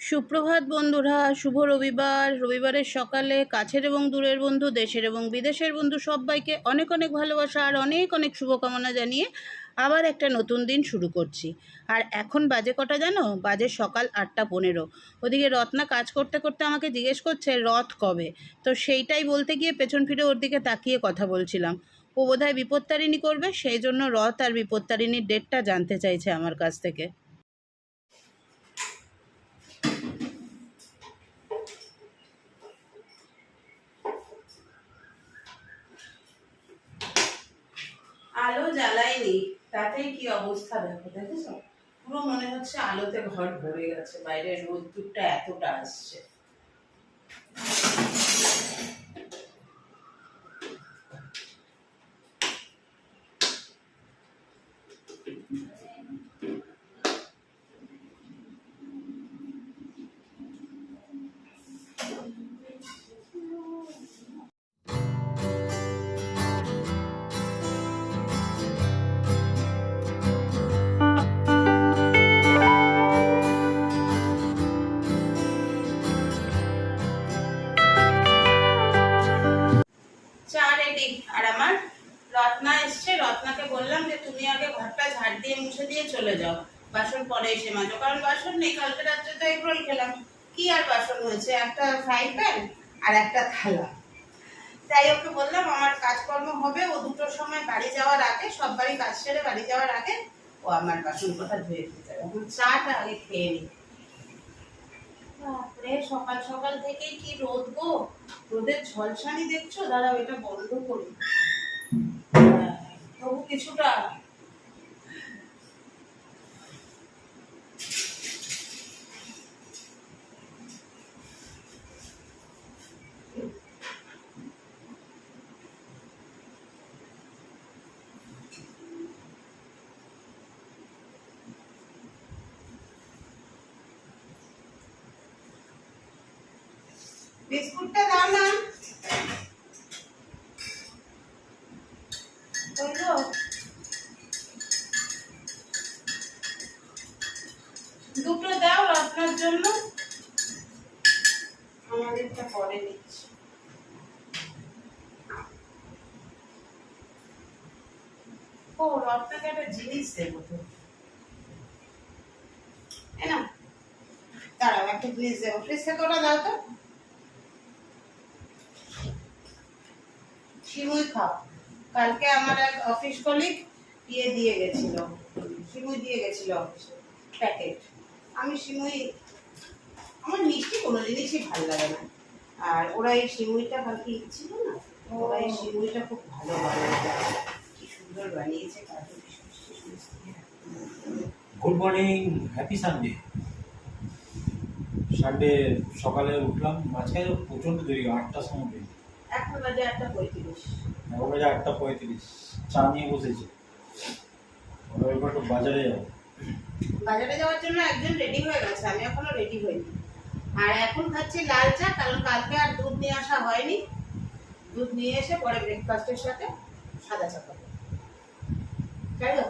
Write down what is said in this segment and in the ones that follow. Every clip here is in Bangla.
সুপ্রভাত বন্ধুরা, শুভ রবিবার। রবিবারের সকালে কাছের এবং দূরের বন্ধু, দেশের এবং বিদেশের বন্ধু সবাইকে অনেক অনেক ভালোবাসা আর অনেক অনেক শুভকামনা জানিয়ে আবার একটা নতুন দিন শুরু করছি। আর এখন বাজে কটা জানো? বাজে সকাল আটটা পনেরো। ওদিকে রত্না কাজ করতে করতে আমাকে জিজ্ঞেস করছে, রথ কবে? তো সেইটাই বলতে গিয়ে পেছন ফিরে ওর দিকে তাকিয়ে কথা বলছিলাম। ও বোধহয় বিপত্তারিণী করবে, সেই জন্য রথ আর বিপত্তারিণীর ডেটটা জানতে চাইছে আমার কাছ থেকে আলো জ্বালাইনি তাতেই কি অবস্থা দেখো, দেখেছ? পুরো মনে হচ্ছে আলোতে ঘর ভরে গেছে বাইরে রোদ্দুরটা এতটা আসছে। ফ্রাই প্যান আর একটা থালা। তাই ওকে বললাম আমার কাজকর্ম হবে ও দুটোর সময় বাড়ি যাওয়ার আগে সব বাড়ি কাজ সেরে বাড়ি যাওয়ার আগে ও আমার বাসন কথা ধুয়ে দিতে যাবে এখন চাটা আগে খেয়ে বাপরে সকাল সকাল থেকেই কি রোদ গো? রোদের ঝলসানি দেখছ? দাঁড়াও এটা বন্ধ করি। হ্যাঁ, তবু কিছুটা বিস্কুটটা দাও না। দুটো দাও আপনার জন্য। আমাদেরটা পরে নিচ্ছি ও, আপনাকে একটা জিনিস দেবো তো। দাঁড়াও, একটা জিনিস দেবো। ফ্রিজ থেকে ওটা দাও তো। সিমুই খাও। কালকে আমার এক অফিস কলিগ ইয়ে দিয়ে গেছিল। সিমুই দিয়ে গেছিল অফিসে প্যাকেট আমি সিমুই আমার মিষ্টি কোনো জিনিসই ভালো লাগে না। আর ওরা এই সিমুইটা কালকে ইচ্ছিল না? ওরা এই সিমুইটা খুব ভালো বানিয়েছে কি সুন্দর বানিয়েছে। Good morning happy Sunday Sunday সকালে উঠলাম মাঝখানে প্রচণ্ড দেরি, আটটার সময় এখন বাজে একটা পঁয়ত্রিশ। এখন বাজে আটটা পঁয়ত্রিশ। চা নিয়ে বসেছি। এবার একটু বাজারে যাব। বাজারে যাওয়ার জন্য একজন রেডি হয়ে গেছে। আমি এখনও রেডি হইনি। আর এখন খাচ্ছি লাল চা কারণ কালকে আর দুধ নিয়ে আসা হয়নি। দুধ নিয়ে এসে পরে ব্রেকফাস্টের সাথে সাদা চা খাব। তাই তো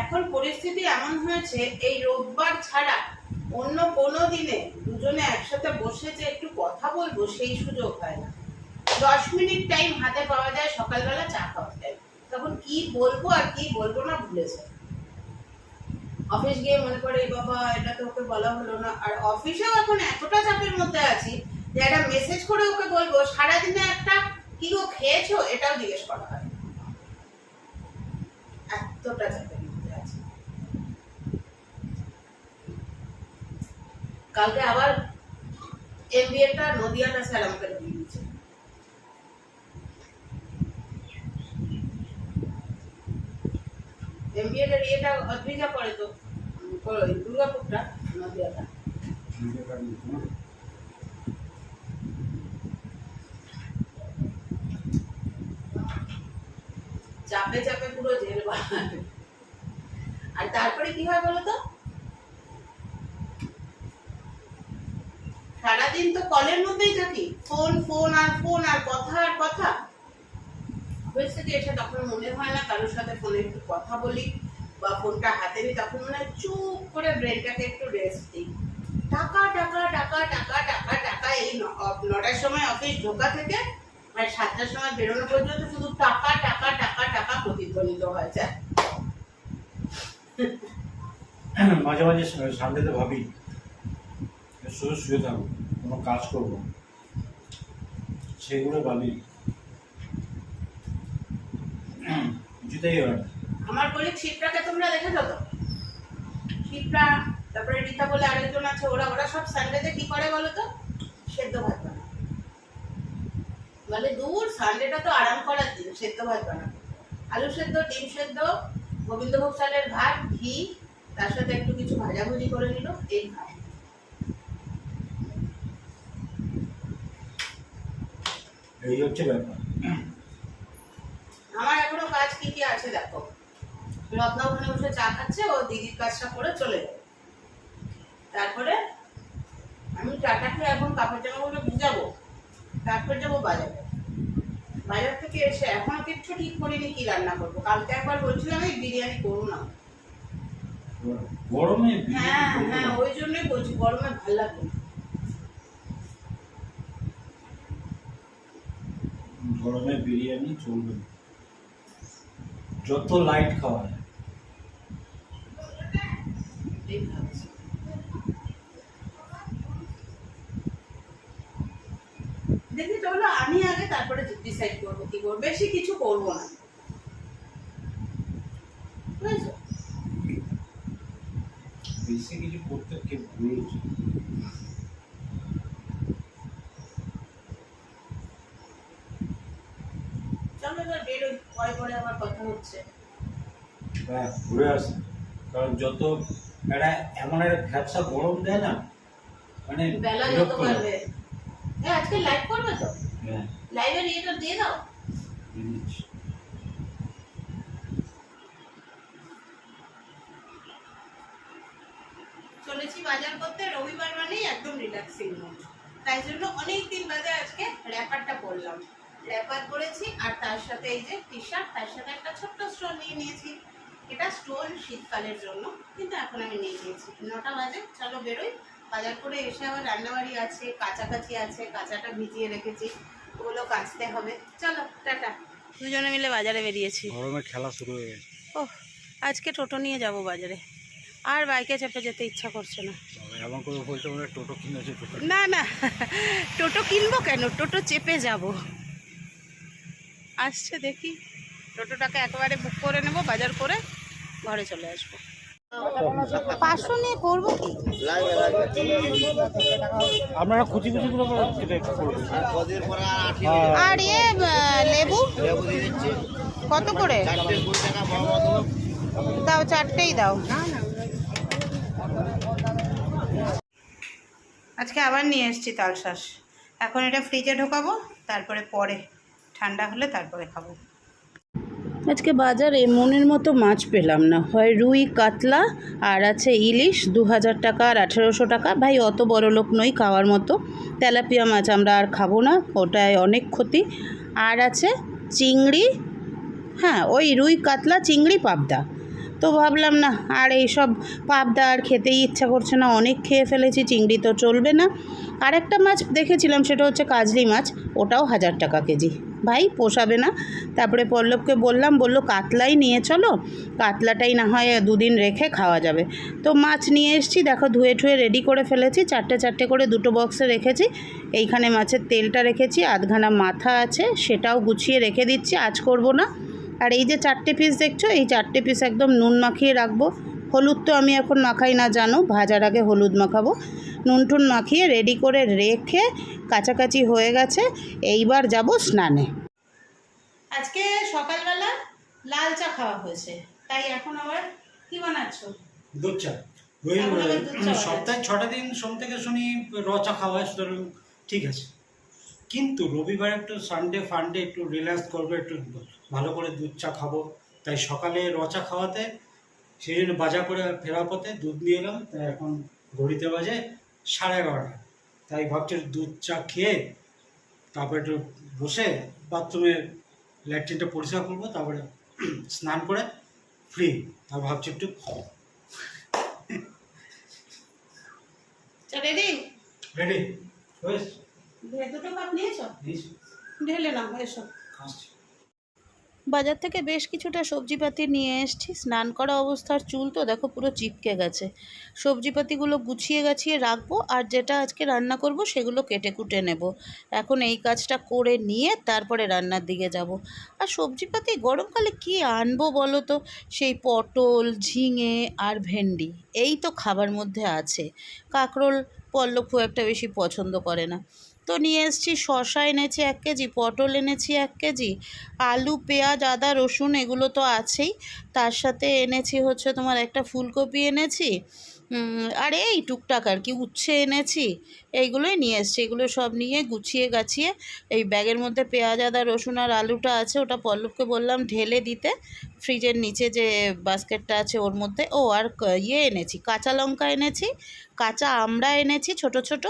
এখন পরিস্থিতি এমন হয়েছে, এই রোববার ছাড়া অন্য কোনো দিনে দুজনে একসাথে বসে যে একটু কথা বলব, সেই সুযোগ হয় না। দশ মিনিট টাইম হাতে পাওয়া যায়, সকালবেলা চা খাওয়ার টাইম তখন কি বলব আর কি বলব না ভুলে যায় অফিস গিয়ে মনে করে বাবা, এটা তো ওকে বলা হলো না। আর অফিসেও এখন এতটা চাপের মধ্যে আছি যে একটা মেসেজ করে ওকে বলব, সারাদিনে একটা কি গো খেয়েছো? এটাও জিজ্ঞেস করা হয় এতটা চাপের মধ্যে আছি কালকে আবার এমবিএটা নদিয়াটা স্যার আমাকে দিয়ে দিচ্ছে এমবিএ ইয়েটা অদ্রিজা পড়ে তো দুর্গাপুরটা, নদিয়াটা। চাপে চাপে পুরো জেল আর তারপরে কি হয় বলো তো? সারাদিন তো কলের মধ্যেই থাকি। ফোন ফোন আর ফোন আর কথা আর কথা। অফিস থেকে এসে তখন মনে হয় না, কারোর সাথে ফোনে একটু কথা বলি বা ফোনটা হাতে নিই, তখন মনে হয় চুপ করে ব্রেনটাকে একটু রেস্ট দিই। টাকা টাকা টাকা টাকা টাকা টাকা, এই নটার সময় অফিস ঢোকা থেকে আর সাতটার সময় বেরোনো পর্যন্ত শুধু টাকা টাকা টাকা টাকা প্রতিধ্বনিত হয়েছে মাঝে মাঝে সানডেতে ভাবি। শুধু শুয়ে থাকব। কোনো কাজ করব। সেগুলো ভাবি। কিছুতেই হয়। আমার কলিগ শিপ্রাকে তোমরা দেখেছ তো? শিপ্রা, তারপরে রীতা বলে আরেকজন আছে, ওরা ওরা সব সানডেতে কি করে বলো তো? সেদ্ধ ভাত বানায়। বলে, দূর সানডেটা তো আরাম করার দিন, সেদ্ধ ভাত বানাবে। আলু সেদ্ধ, ডিম সেদ্ধ, গোবিন্দভোগ চালের ভাত, ঘি, তার সাথে একটু কিছু ভাজাভুজি করে নিল, এই খায় এই হচ্ছে ব্যাপার। আমার এখনও কাজ কি কি আছে দেখো। রত্না ওখানে বসে চা খাচ্ছে ও দিদির কাজটা করে চলে যাবে তারপরে আমি খেয়ে এখন কাপড় জামাগুলো ভিজাবো তারপর যাব বাজারে। বাজার থেকে এসে এখনও কিচ্ছু ঠিক করিনি কি রান্না করব। কালকে একবার বলছিলাম এই বিরিয়ানি করব না। গরমে হ্যাঁ হ্যাঁ ওই জন্যই বলছি গরমে ভালো লাগবে গরমে বিরিয়ানি চলবে। যত লাইট খাওয়া যায়। দেখি চলো আমি আগে তারপরে ডিসাইড করব কি করব। বেশি কিছু করব না। বেশি কিছু করতে কে বলেছে চলো এবার বেরোই পরে পরে আবার কথা হচ্ছে হ্যাঁ ঘুরে আসে। কারণ যত একটা এমন একটা ভ্যাবসা গরম দেয় না মানে বেলা যত বিরক্ত লাগে। আজকে লাইভ করবে তো? হ্যাঁ। লাইভের ইয়েটা দিয়ে দাও। চলেছি বাজার করতে রবিবার মানেই একদম রিল্যাক্সিং মুড তাই জন্য অনেক দিন বাদে আজকে র্যাপারটা পরলাম। র্যাপার পরেছি আর তার সাথে এই যে টি শার্ট তার সাথে একটা ছোট্ট স্টোন নিয়ে নিয়েছি। এটা স্টোন শীতকালের জন্য কিন্তু এখন আমি নিয়ে নিয়েছি। নটা বাজে চলো বেরোই। বাজার করে এসে আবার রান্নাবাড়ি আছে কাছাকাছি আছে কাঁচাটা ভিজিয়ে রেখেছি ওগুলো কাচতে হবে। চলো টাটা। দুজনে মিলে বাজারে বেরিয়েছি। গরমের খেলা শুরু হয়ে গেছে। ও আজকে টোটো নিয়ে যাব বাজারে। আর বাইকে চেপে যেতে ইচ্ছা করছে না। টোটো না না টোটো কিনবো কেন? টোটো চেপে যাব। আসছে দেখি। টোটোটাকে একেবারে বুক করে নেব বাজার করে। ঘরে চলে আসব। পাঁচশো নিয়ে করব কি? আপনারা কুচি কুচি গুলো আর ইয়ে লেবু? কত করে? দাও চারটেই দাও। আজকে আবার নিয়ে এসেছি তালশাঁস। এখন এটা ফ্রিজে ঢোকাবো তারপরে পরে ঠান্ডা হলে তারপরে খাব। আজকে বাজারে মনের মতো মাছ পেলাম না। হয় রুই, কাতলা আর আছে ইলিশ দু হাজার টাকা আর আঠেরোশো টাকা। ভাই, অত বড় লোক নই খাওয়ার মতো। তেলাপিয়া মাছ আমরা আর খাব না ওটায় অনেক ক্ষতি। আর আছে চিংড়ি হ্যাঁ ওই রুই, কাতলা, চিংড়ি, পাবদা। তো ভাবলাম না, আর এইসব পাবদা আর খেতেই ইচ্ছা করছে না, অনেক খেয়ে ফেলেছি, চিংড়ি তো চলবে না। আর একটা মাছ দেখেছিলাম, সেটা হচ্ছে কাজলি মাছ, ওটাও হাজার টাকা কেজি। ভাই পোষাবে না। তারপরে পল্লবকে বললাম, বলল, কাতলাই নিয়ে চলো। কাতলাটাই না হয় দুদিন রেখে খাওয়া যাবে। তো মাছ নিয়ে এসেছি, দেখো ধুয়ে ঠুয়ে রেডি করে ফেলেছি। চারটে চারটে করে দুটো বক্সে রেখেছি। এইখানে মাছের তেলটা রেখেছি, আধখানা মাথা আছে, সেটাও গুছিয়ে রেখে দিচ্ছি। আজ করব না। আর এই যে চারটে পিস দেখছ, এই চারটে পিস একদম নুন মাখিয়ে রাখব। হলুদ তো আমি এখন মাখাই না জানো? ভাজার আগে হলুদ মাখাবো। নুন টুন মাখিয়ে রেডি করে রেখে কাছাকাছি হয়ে গেছে এইবার যাব স্নানে। আজকে সকালবেলা লাল চা খাওয়া হয়েছে তাই এখন আবার কি বানাচ্ছো? দুধ চা। সপ্তাহে ছটা দিন সোম থেকে শনি র চা খাওয়া হয় সুতরাং ঠিক আছে। কিন্তু রবিবার একটু সানডে ফান্ডে একটু রিল্যাক্স করব একটু ভালো করে দুধ চা খাব। তাই সকালে র চা খাওয়াতে সেই জন্য বাজার করে ফেরার পথে দুধ নিয়ে এলাম তাই এখন ঘড়িতে বাজে সাড়ে এগারোটা। তাই ভাবছি দুধ চা খেয়ে তারপরে একটু বসে বাথরুমে ল্যাট্রিনটা পরিষ্কার করব তারপরে স্নান করে ফ্রি। আর ভাবছি একটু রেডি? রেডি। দুটো কাপ নিয়েছো? দিস ঢেলে নাও এসো। আসছি। বাজার থেকে বেশ কিছুটা সবজিপাতি নিয়ে এসছি। স্নান করা অবস্থার চুল তো দেখো পুরো চিপকে গেছে। সবজিপাতিগুলো গুছিয়ে গাছিয়ে রাখব আর যেটা আজকে রান্না করব সেগুলো কেটে কুটে নেব। এখন এই কাজটা করে নিয়ে তারপরে রান্নার দিকে যাব। আর সবজিপাতি গরমকালে কি আনব বলো তো? সেই পটল, ঝিঙে আর ভেন্ডি, এই তো খাবার মধ্যে আছে। কাঁকরোল, পল্লব খুব একটা বেশি পছন্দ করে না। তো নিয়ে এসেছি শশা এনেছি এক কেজি, পটল এনেছি এক কেজি, আলু, পেঁয়াজ, আদা, রসুন এগুলো তো আছেই। তার সাথে এনেছি হচ্ছে তোমার একটা ফুলকপি এনেছি আর এই টুকটাক আর কি উচ্ছে এনেছি, এইগুলোই নিয়ে এসছি। এগুলো সব নিয়ে গুছিয়ে গাছিয়ে এই ব্যাগের মধ্যে পেঁয়াজ, আদা, রসুন আর আলুটা আছে, ওটা পল্লবকে বললাম ঢেলে দিতে। ফ্রিজের নিচে যে বাস্কেটটা আছে ওর মধ্যে, ও আর ইয়ে এনেছি, কাঁচা লঙ্কা এনেছি, কাঁচা আমড়া এনেছি ছোট ছোট,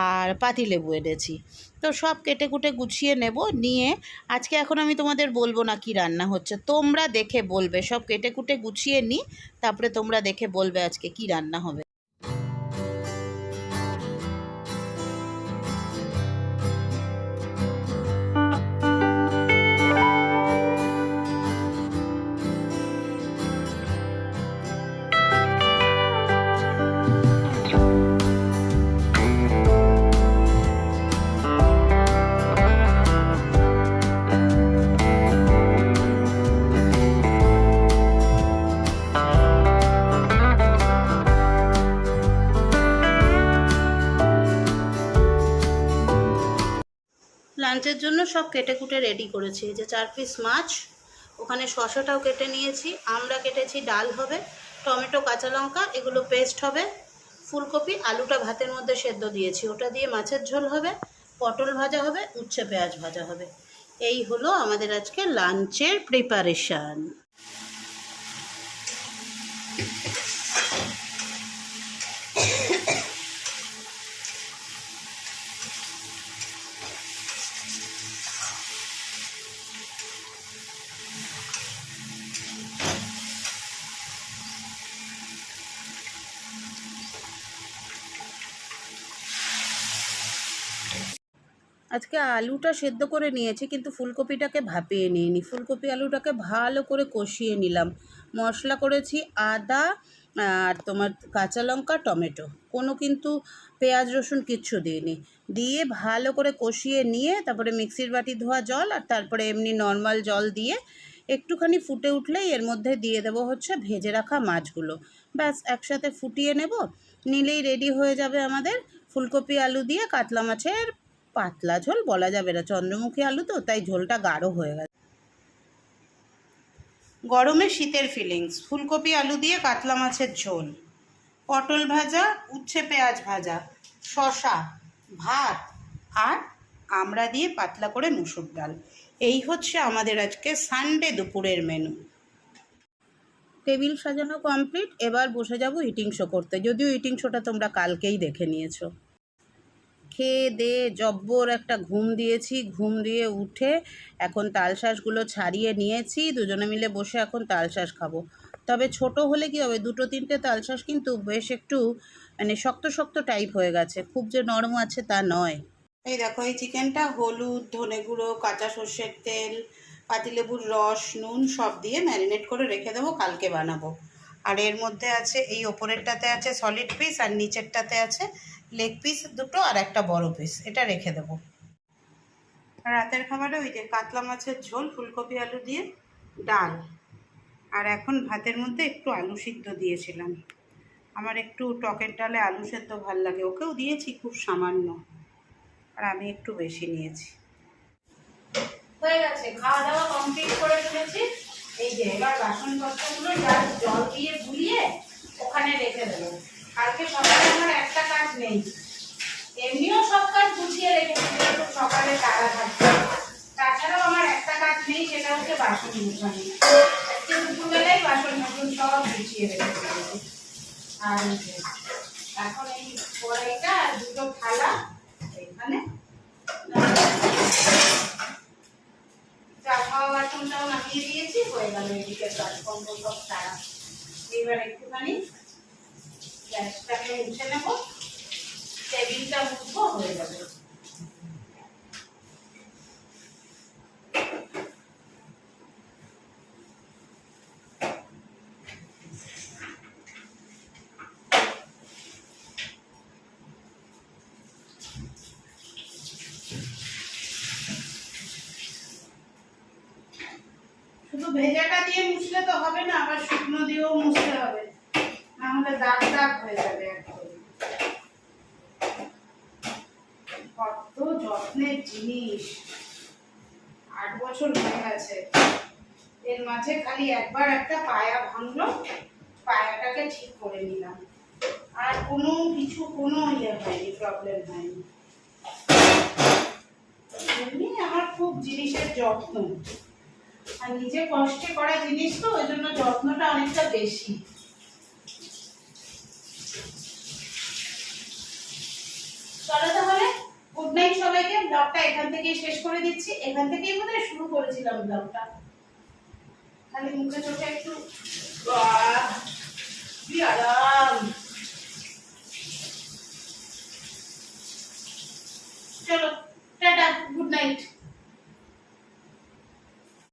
আর পাতিলেবু এনেছি। তো সব কেটে কুটে গুছিয়ে নেব, নিয়ে আজকে এখন আমি তোমাদের বলব না কি রান্না হচ্ছে, তোমরা দেখে বলবে, সব কেটে কুটে গুছিয়ে নিই তারপরে তোমরা দেখে বলবে আজকে কি রান্না হবে। লাঞ্চের জন্য সব কেটে কুটে রেডি করেছি। যে চার পিস মাছ, ওখানে শশাটাও কেটে নিয়েছি। আমরা কেটেছি ডাল হবে, টমেটো, কাঁচা লঙ্কা, এগুলো পেস্ট হবে। ফুলকপি, আলুটা ভাতের মধ্যে সেদ্ধ দিয়েছি। ওটা দিয়ে মাছের ঝোল হবে, পটল ভাজা হবে, উচ্ছে পেঁয়াজ ভাজা হবে। এই হলো আমাদের আজকে লাঞ্চের প্রিপারেশান আজকে আলুটা সেদ্ধ করে নিয়েছি, কিন্তু ফুলকপিটাকে ভাপিয়ে নিইনি। ফুলকপি আলুটাকে ভালো করে কষিয়ে নিলাম। মশলা করেছি আদা আর তোমার কাঁচা লঙ্কা, টমেটো। কোনো কিন্তু পেঁয়াজ, রসুন কিচ্ছু দিইনি। দিয়ে ভালো করে কষিয়ে নিয়ে তারপরে মিক্সির বাটি ধোয়া জল আর তারপরে এমনি নর্মাল জল দিয়ে একটুখানি ফুটে উঠলেই এর মধ্যে দিয়ে দেবো হচ্ছে ভেজে রাখা মাছগুলো। ব্যাস, একসাথে ফুটিয়ে নেব। নিলেই রেডি হয়ে যাবে আমাদের ফুলকপি আলু দিয়ে কাতলা মাছের পাতলা ঝোল বলা যাবে না। চন্দ্রমুখী আলু তো, তাই ঝোলটা গাঢ় হয়ে গেছে। গরমে শীতের ফিলিংস ফুলকপি আলু দিয়ে কাতলা মাছের ঝোল। পটল ভাজা, উচ্ছে পেঁয়াজ ভাজা শশা ভাত আর আমরা দিয়ে পাতলা করে মুসুর ডাল। এই হচ্ছে আমাদের আজকে সানডে দুপুরের মেনু টেবিল সাজানো কমপ্লিট এবার বসে যাব ইটিং শো করতে। যদিও ইটিং শোটা তোমরা কালকেই দেখে নিয়েছো। খেয়ে দিয়ে জব্বর একটা ঘুম দিয়েছি, ঘুম দিয়ে উঠে এখন তালশাঁসগুলো ছাড়িয়ে নিয়েছি, দুজনে মিলে বসে এখন তালশাঁস খাব। তবে ছোট হলে কি হবে, দুটো তিনটে তালশাঁস কিন্তু বেশ একটু মানে শক্ত শক্ত টাইপ হয়ে গেছে, খুব যে নরম আছে তা নয়। এই দেখো, এই চিকেনটা হলুদ, ধনে গুঁড়ো, কাঁচা সর্ষের তেল, পাতিলেবুর রস, নুন সব দিয়ে ম্যারিনেট করে রেখে দেবো, কালকে বানাবো। আর এর মধ্যে আছে, এই ওপরেরটাতে আছে সলিড পিস আর নিচেরটাতে আছে লেগ পিস দুটো আর একটা বড় পিস এটা রেখে দেবো। রাতের খাবারে ওই যে কাতলা মাছের ঝোল ফুলকপি আলু দিয়ে ডাল। আর এখন ভাতের মধ্যে একটু আলু সিদ্ধ দিয়েছিলাম। আমার একটু টকের ডালে আলু সেদ্ধ ভালো লাগে ওকেও দিয়েছি খুব সামান্য। আর আমি একটু বেশি নিয়েছি। হয়ে গেছে খাওয়া দাওয়া কমপ্লিট করে ফেলেছি। এই যে এবার বাসনপত্রগুলো জল দিয়ে ধুইয়ে ওখানে রেখে দেবো। কালকে সকালে আমার একটা কাজ নেই। এমনিও সব কাজ গুছিয়ে রেখেছি, যেহেতু সকালে তারা থাকবে তাছাড়াও আমার একটা কাজ নেই, সেটা হচ্ছে বাসন গুছানো আজকে দুপুরবেলায় বাসন টাসন সব গুছিয়ে রেখে দিয়েছি আর এখন এই কড়াইটা দুটো থালা, এখানে চা নামিয়ে দিয়েছি, হয়ে গেল এদিকে সব তারা এবার একটুখানি গ্যাসটাকে মুছে নেব, টেবিলটা মুছবো, হয়ে যাবে। শুধু ভেজাটা দিয়ে মুছলে তো হবে না, আবার শুকনো দিয়েও মুছতে হবে। নাহলে দাগ দাগ হয়ে যাবে কত যত্নের জিনিস। আট বছর হয়ে গেছে। এর মাঝে খালি একবার একটা পায়া ভাঙলো, পায়াটাকে ঠিক করে নিলাম। আর কোনো কিছু, কোনো ইয়ে হয়নি প্রবলেম হয়নি। এমনি আমার খুব জিনিসের যত্ন। আর নিজে কষ্টে করা জিনিস তো, ওই জন্য যত্নটা অনেকটা বেশি। চলো তাহলে গুড নাইট সবাইকে ব্লগটা এখান থেকেই শেষ করে দিচ্ছি। এখান থেকেই বোধহয় শুরু করেছিলাম ব্লগটা খালি মুখে চোখে একটু চলো, টাটা গুড নাইট